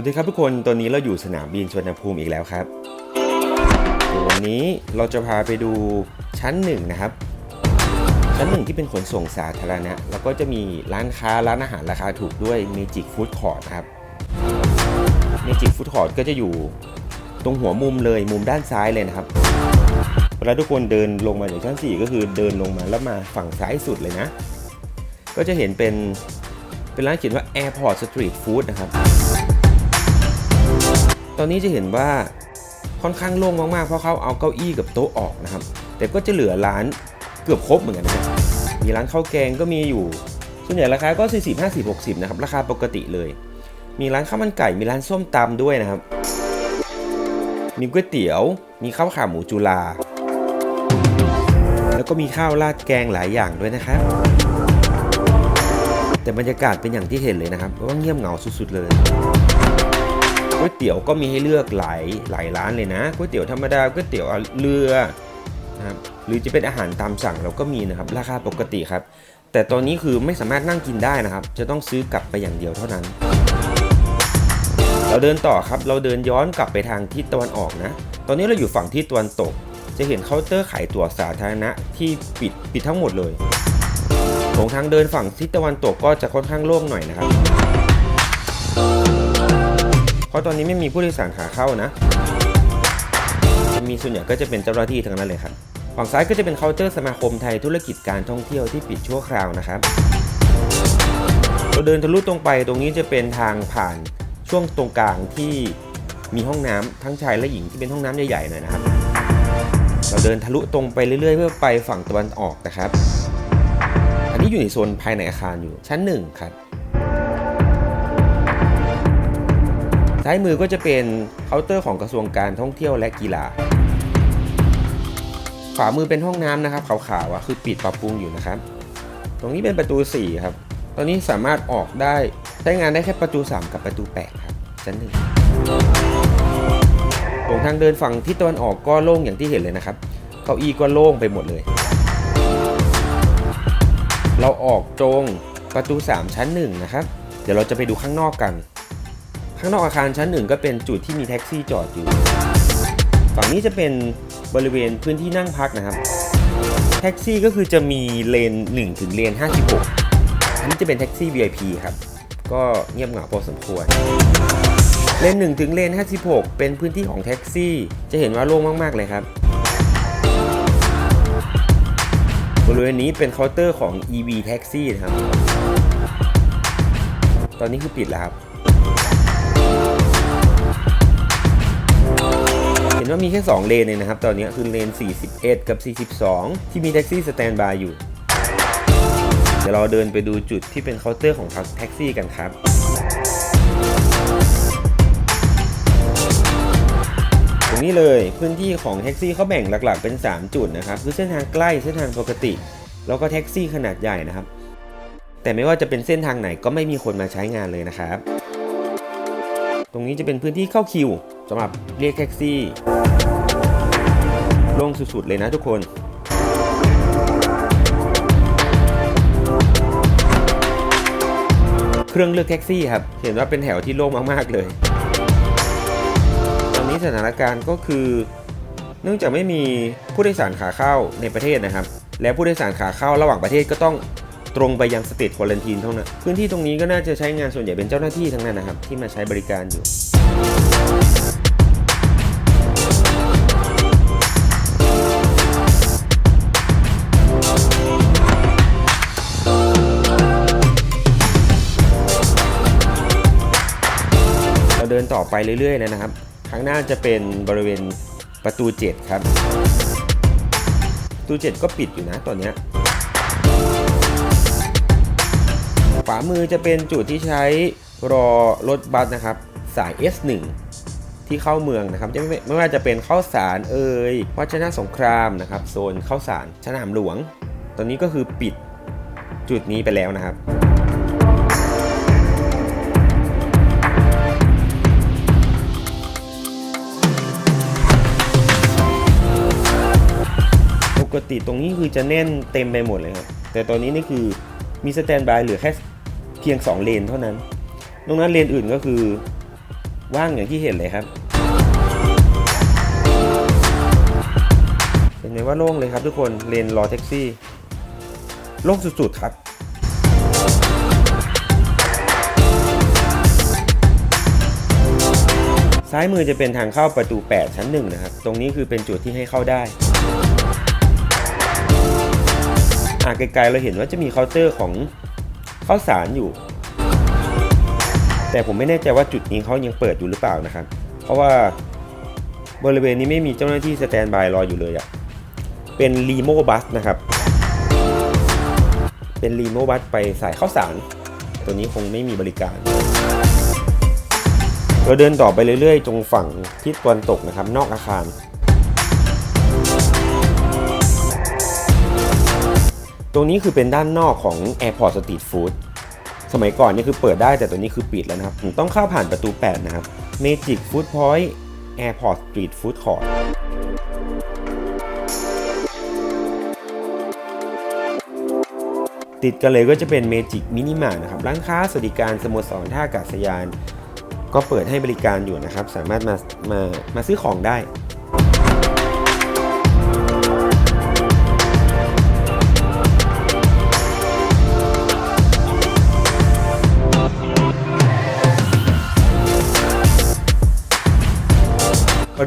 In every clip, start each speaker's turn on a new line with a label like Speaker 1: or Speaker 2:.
Speaker 1: วัสดีครับทุกคนตอนนี้เราอยู่สนามบินสุวรรณภูมิอีกแล้วครับ วันนี้เราจะพาไปดูชั้นหนึ่งนะครับ ชั้นหนึ่งที่เป็นขนส่งสาธารณะ แล้วก็จะมีร้านค้าร้านอาหารราคาถูกด้วย Magic Food Court นะครับ Magic Food Court ก็จะอยู่ตรงหัวมุมเลยมุมด้านซ้ายเลยนะครับ เวลาทุกคนเดินลงมาจากชั้น 4 ก็คือเดินลงมาแล้วมาฝั่งซ้ายสุดเลยนะ ก็จะเห็นเป็นเป็นร้านเขียนว่า Airport Street Food นะครับ ตอนนี้จะเห็นว่าค่อนข้างโล่งมากๆ เพราะเขาเอาเก้าอี้กับโต๊ะออกนะครับ แต่ก็จะเหลือร้านเกือบครบเหมือนกันนะครับมีร้านข้าวแกงก็มีอยู่ ส่วนใหญ่ราคาก็ 40 50 60 นะครับ ราคาปกติเลย มีร้านข้าวมันไก่ มีร้านส้มตำด้วยนะครับ มีก๋วยเตี๋ยว มีข้าวขาหมูจุฬาแล้วก็มีข้าวราดแกงหลายอย่างด้วยนะครับแต่บรรยากาศเป็นอย่างที่เห็นเลยนะครับว่าเงียบเหงาสุดๆเลย ก๋วยเตี๋ยวก็มีให้เลือกหลายหลายร้านเลยนะก๋วยเตี๋ยวธรรมดาก๋วยเตี๋ยวเรือนะครับหรือจะเป็นอาหารตามสั่งเราก็มีนะครับ ราคาปกติครับ แต่ตอนนี้คือไม่สามารถนั่งกินได้นะครับ จะต้องซื้อกลับไปอย่างเดียวเท่านั้น เราเดินต่อครับเราเดินย้อนกลับไปทางทิศตะวันออกนะ ตอนนี้เราอยู่ฝั่งทิศตะวันตก จะเห็นเคาน์เตอร์ขายตั๋วสาธารณะที่ปิดปิดทั้งหมดเลยโถงทางเดินฝั่งทิศตะวันตกก็จะค่อนข้างโล่งหน่อยนะครับ ราะตอนนี้ไม่มีผู้โดยสารขาเข้านะ มีส่วนใหญ่ก็จะเป็นเจ้าหน้าที่ทั้งนั้นเลยครับฝั่งซ้ายก็จะเป็นเคาน์เตอร์สมาคมไทยธุรกิจการท่องเที่ยวที่ปิดชั่วคราวนะครับ เราเดินทะลุตรงไปตรงนี้จะเป็นทางผ่านช่วงตรงกลางที่มีห้องน้ำทั้งชายและหญิงที่เป็นห้องน้ำใหญ่ๆหน่อยนะครับ เราเดินทะลุตรงไปเรื่อยๆ เพื่อไปฝั่งตะวันออกนะครับ อันนี้อยู่ในโซนภายในอาคารอยู่ชั้นหนึ่งครับ ซ้ายมือก็จะเป็นเคาน์เตอร์ของกระทรวงการท่องเที่ยวและกีฬา ขวามือเป็นห้องน้ำนะครับขาวๆอะคือปิดปรับปรุงอยู่นะครับ ตรงนี้เป็นประตู 4 ครับ ตอนนี้สามารถออกได้ใช้งานได้แค่ประตู 3 กับประตู 8 ครับชั้นหนึ่งตรงทางเดินฝั่งที่ตะวันออกก็โล่งอย่างที่เห็นเลยนะครับเก้าอี้ก็โล่งไปหมดเลย เราออกตรงประตู 3 ชั้น1นะครับ เดี๋ยวเราจะไปดูข้างนอกกัน ข้างนอกอาคารชั้นหนึ่งก็เป็นจุดที่มีแท็กซี่จอดอยู่ ฝั่งนี้จะเป็นบริเวณพื้นที่นั่งพักนะครับ แท็กซี่ก็คือจะมีเลน 1 ถึงเลน 56 อันนี้จะเป็นแท็กซี่ VIP ครับ ก็เงียบเหงาพอสมควร เลน 1 ถึงเลน 56 เป็นพื้นที่ของแท็กซี่ จะเห็นว่าโล่งมาก ๆ เลยครับ บริเวณนี้เป็นเคาน์เตอร์ของ EV แท็กซี่นะครับ ตอนนี้คือปิดแล้วครับ นว่ามีแค่ 2 เลนเองนะครับ ตอนนี้คือเลน 41 กับ 42 ที่มีแท็กซี่สแตนบายอยู่ เดี๋ยวเราเดินไปดูจุดที่เป็นเคาน์เตอร์ของแท็กซี่กันครับตรงนี้เลยพื้นที่ของแท็กซี่เขาแบ่งหลักๆเป็น 3 จุดนะครับคือเส้นทางใกล้เส้นทางปกติ แล้วก็แท็กซี่ขนาดใหญ่นะครับ แต่ไม่ว่าจะเป็นเส้นทางไหนก็ไม่มีคนมาใช้งานเลยนะครับ ตรงนี้จะเป็นพื้นที่เข้าคิว สำหรับเรียกแท็กซี่โล่งสุด ๆ เลยนะทุกคน เครื่องเลือกแท็กซี่ครับ เห็นว่าเป็นแถวที่โล่งมาก ๆ เลย ตอนนี้สถานการณ์ก็คือ เนื่องจากไม่มีผู้โดยสารขาเข้าในประเทศนะครับ และผู้โดยสารขาเข้าระหว่างประเทศก็ต้องตรงไปยังสเตทควอลันทีนเท่านั้น พื้นที่ตรงนี้ก็น่าจะใช้งานส่วนใหญ่เป็นเจ้าหน้าที่ทั้งนั้นนะครับ ที่มาใช้บริการอยู่ ต่อไปเรื่อยๆนะครับ ข้างหน้าจะเป็นบริเวณประตู 7 ครับ ประตู 7 ก็ปิดอยู่นะตอนนี้ขวามือจะเป็นจุดที่ใช้รอรถบัสนะครับ สาย S1 ที่เข้าเมืองนะครับไม่ไม่ว่าจะเป็นข้าสารเอ่ยวัชนะสงครามนะครับ โซนข้าสารสนามหลวง ตอนนี้ก็คือปิดจุดนี้ไปแล้วนะครับ ติตรงนี้คือจะแน่นเต็มไปหมดเลยครับแต่ตอนนี้นี่คือมีสแตนบายเหลือแค่เพียง 2 เลนเท่านั้นนอกนั้นเลนอื่นก็คือว่างอย่างที่เห็นเลยครับเป็นไงว่าโล่งเลยครับทุกคนเลนรอแท็กซี่โล่งสุดๆครับซ้ายมือจะเป็นทางเข้าประตู 8 ชั้น1นะครับ ตรงนี้คือเป็นจุดที่ให้เข้าได้ อ่าไกลๆเราเห็นว่าจะมีเคาน์เตอร์ของข้าวสารอยู่ แต่ผมไม่แน่ใจว่าจุดนี้เขายังเปิดอยู่หรือเปล่านะครับ เพราะว่าบริเวณนี้ไม่มีเจ้าหน้าที่สแตนบายรออยู่เลยอะเป็นรีโมบัสนะครับ เป็นรีโมบัสไปสายข้าวสาร ตัวนี้คงไม่มีบริการ เราเดินต่อไปเรื่อยๆ ตรงฝั่งทิศตะวันตกนะครับ นอกอาคาร ตรงนี้คือเป็นด้านนอกของ Airport Street Food สมัยก่อนนี่คือเปิดได้แต่ตัวนี้คือปิดแล้วนะครับผมต้องเข้าผ่านประตู 8 นะครับ Magic Food Point Airport Street Food Court ติดกันเลยก็จะเป็น Magic Mini m a r นะครับ ร้านค้าสวัสดิการสโมสรท่าอากาศยาน ก็เปิดให้บริการอยู่นะครับ สามารถมามามาซื้อของได้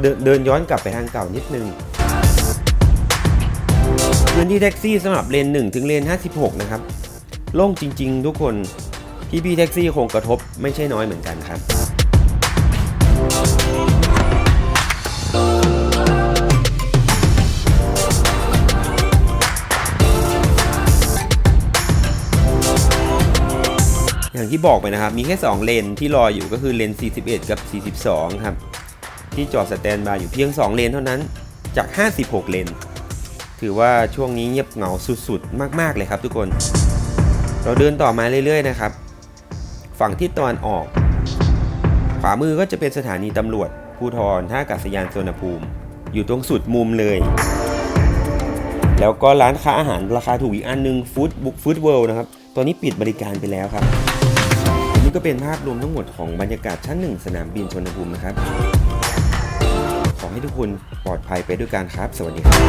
Speaker 1: เดินเดินย้อนกลับไปทางเก่านิดนึงพื้นที่แท็กซี่สำหรับเลน 1 ถึงเลน 56 นะครับ โล่งจริง ๆ ทุกคนพี่พี่แท็กซี่คงกระทบไม่ใช่น้อยเหมือนกันครับ อย่างที่บอกไปนะครับ มีแค่ 2 เลนที่รออยู่ก็คือเลน 41 กับ 42 ครับ ที่จอดสแตนบายอยู่เพียง 2 เลนเท่านั้นจาก 56 เลน ถือว่าช่วงนี้เงียบเหงาสุดๆ มากๆเลยครับทุกคน เราเดินต่อมาเรื่อยๆนะครับ ฝั่งทิศตะวันออก ขวามือก็จะเป็นสถานีตำรวจภูทรท่าอากาศยานสวนภูมิ อยู่ตรงสุดมุมเลย แล้วก็ร้านค้าอาหารราคาถูกอีกอันหนึงฟู้ดบุ๊กฟู้ดเวิลด์นะครับ ตอนนี้ปิดบริการไปแล้วครับนี่ก็เป็นภาพรวมทั้งหมดของบรรยากาศชั้นหนึ่งสนามบินชนภูมินะครับ ขอให้ทุกคนปลอดภัยไปด้วยกันครับ สวัสดีครับ